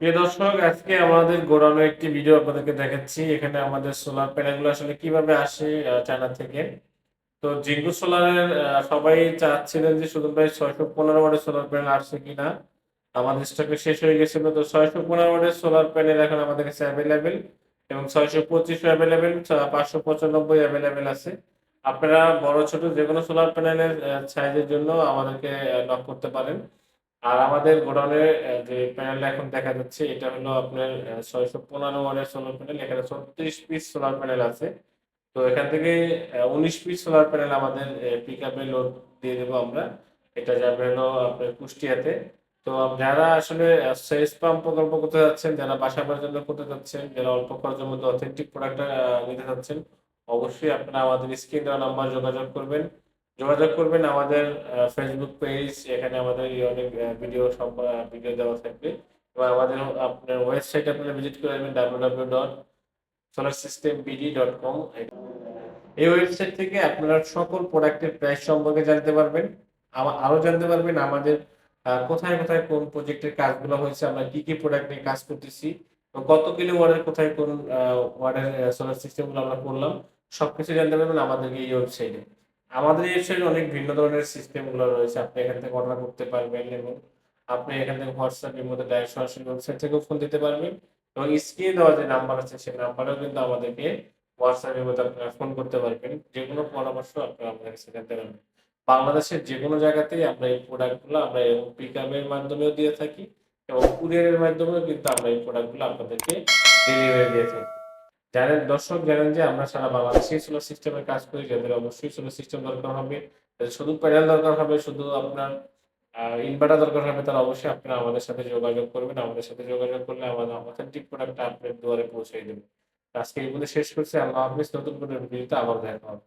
প্রিয় দর্শক, আজকে আমাদের গোড়ানো একটি ভিডিও আপনাদেরকে দেখাচ্ছি। এখানে আমাদের সোলার প্যানেলগুলো আসলে কীভাবে আসে চায়না থেকে। তো জিঙ্কু সোলারের সবাই চাচ্ছিলেন যে শুধু ভাই ছয়শো পনেরো ওয়াটের সোলার প্যানেল আসছে কিনা। আমাদের স্টকে শেষ হয়ে গেছিল। তো ছয়শো পনেরো ওয়াটের সোলার প্যানেল এখন আমাদের কাছে অ্যাভেলেবেল এবং ছয়শো পঁচিশও অ্যাভেলেবেল পাঁচশো পঁচানব্বই অ্যাভেলেবেল আছে। আপনারা বড় ছোট যে কোনো সোলার প্যানেলের সাইজের জন্য আমাদেরকে নক করতে পারেন। আর আমাদের গোডাউনের যে প্যানেলটা এখন দেখা যাচ্ছে, এটা হলো আপনার ছয়শো পনেরো ওয়াটের সোলার প্যানেল এখানে ছত্রিশ পিস সোলার প্যানেল আছে। তো এখান থেকে উনিশ পিস সোলার প্যানেল আমাদের পিক আপে লোড দিয়ে দেবো আমরা। এটা যাবে হলো আপনার কুষ্টিয়াতে। তো যারা আসলে সেলস পাম্প প্রকল্প করতে যাচ্ছেন, যারা বাসা বাড়ির জন্য করতে যাচ্ছেন, যারা অল্প খরচের মধ্যে অথেন্টিক প্রোডাক্ট নিতে যাচ্ছেন, অবশ্যই আপনারা আমাদের স্ক্রিন দেওয়া নাম্বার যোগাযোগ করবেন। যোগাযোগ করবেন আমাদের ফেসবুক পেজ এখানে আমাদের অনেক ভিডিও সব ভিডিও দেওয়া থাকবে। এবং আমাদের, আপনার ওয়েবসাইট আপনারা ভিজিট করে নেবেন W W dot solar system BD dot com এই ওয়েবসাইট থেকে আপনারা সকল প্রোডাক্টের প্রাইস সম্পর্কে জানতে পারবেন, আমা- আরও জানতে পারবেন আমাদের কোথায় কোথায় কোন প্রজেক্টের কাজগুলো হয়েছে, আমরা কি কি প্রোডাক্ট নিয়ে কাজ করতেছি কত কিলো ওয়ার্ডের কোথায় কোন ওয়ার্ডের সোলার সিস্টেমগুলো আমরা করলাম, সবকিছু জানতে পারবেন আমাদের এই ওয়েবসাইটে আমাদের ওয়েবসাইটে অনেক ভিন্ন ধরনের সিস্টেমগুলো রয়েছে। আপনি এখান থেকে অর্ডার করতে পারবেন এবং আপনি এখান থেকে হোয়াটসঅ্যাপের মধ্যে ডাইরেক্ট সরাসরি ওয়েবসাইট থেকেও ফোন দিতে পারবেন এবং স্ক্রিনে দেওয়া যে নাম্বার আছে, সেই নাম্বারেও কিন্তু আমাদেরকে হোয়াটসঅ্যাপের মধ্যে আপনারা ফোন করতে পারবেন। যে কোনো পরামর্শ আপনারা আমাদের কাছে জানতে পারবেন। বাংলাদেশের যে কোনো জায়গাতেই আমরা এই প্রোডাক্টগুলো আমরা পিক আপের মাধ্যমেও দিয়ে থাকি এবং কুরিয়ারের মাধ্যমেও কিন্তু আমরা এই প্রোডাক্টগুলো আপনাদেরকে ডেলিভারি দিয়ে থাকি। জানেন দর্শক জানেন যে আমরা সারা বাংলাদেশে সোলার সিস্টেমের কাজ করি, যাদের অবশ্যই সোলার সিস্টেম দরকার হবে শুধু প্যানেল দরকার হবে, শুধু আপনার ইনভার্টার দরকার হবে, তারা অবশ্যই আপনারা আমাদের সাথে যোগাযোগ করবেন। আমাদের সাথে যোগাযোগ করলে আমাদের অথেন্টিক প্রোডাক্টটা আপনার দুয়ারে পৌঁছে দেবে। আজকে এই বলে শেষ করছি। আল্লাহ হাফিজ। নতুন করে ভিডিওতে আবার দেখা হবে।